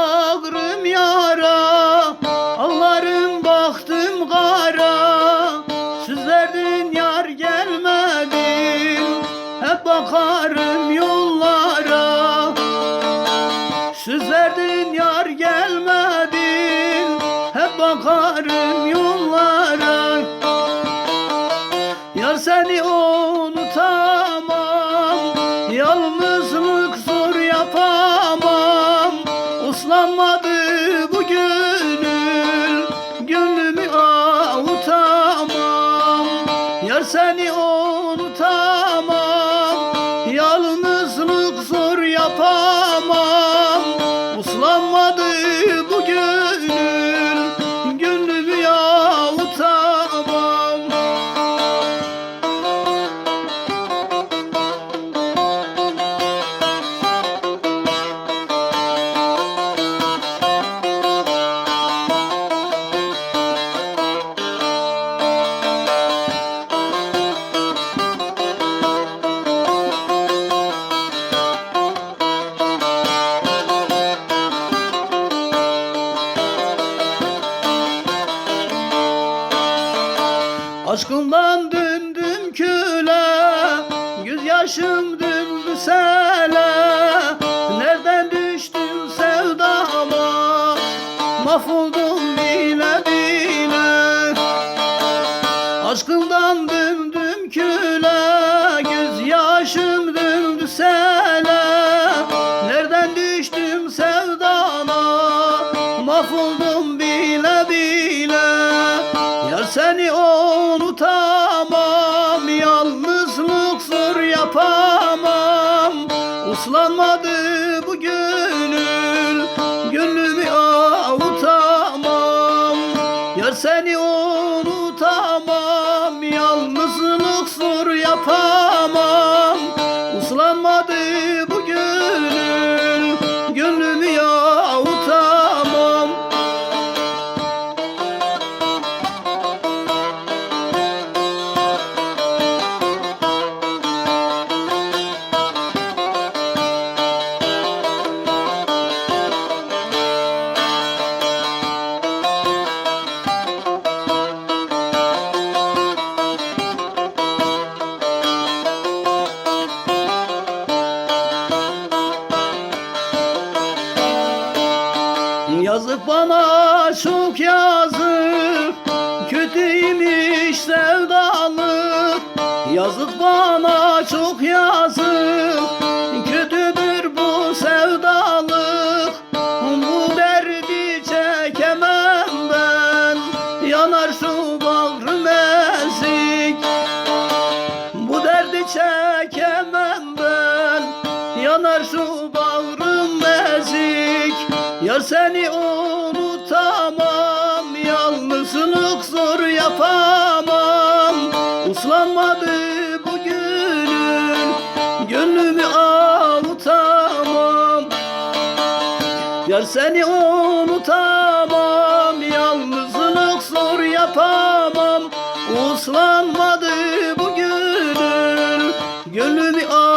Bağrım yara Ağlarım baktım kara. Söz verdin yar gelmedin Hep bakarım yollara. Söz verdin yar gelmedin Hep bakarım yollara seni unutamam. Yalnızlık zor yapamam Aşkından döndüm köle Göz yaşım döndü sele. Nereden düştüm sevdama? Mahvoldum bile bile Aşkından döndüm köle Göz yaşım döndü sele. Nereden düştüm sevdana Mahvoldum yapamam. Uslanmadı bu gönül Gönlümü avutamam. Yar seni unutamam Yalnızlık zor yapamam Yazık bana çok yazık. Kötüymüş sevdalık. Yazık bana seni unutamam Yalnızlık zor yapamam. Uslanmadı bugünün Gönlümü avutamam. Yar seni unutamam Yalnızlık zor yapamam. Uslanmadı bugünün Gönlümü avutamam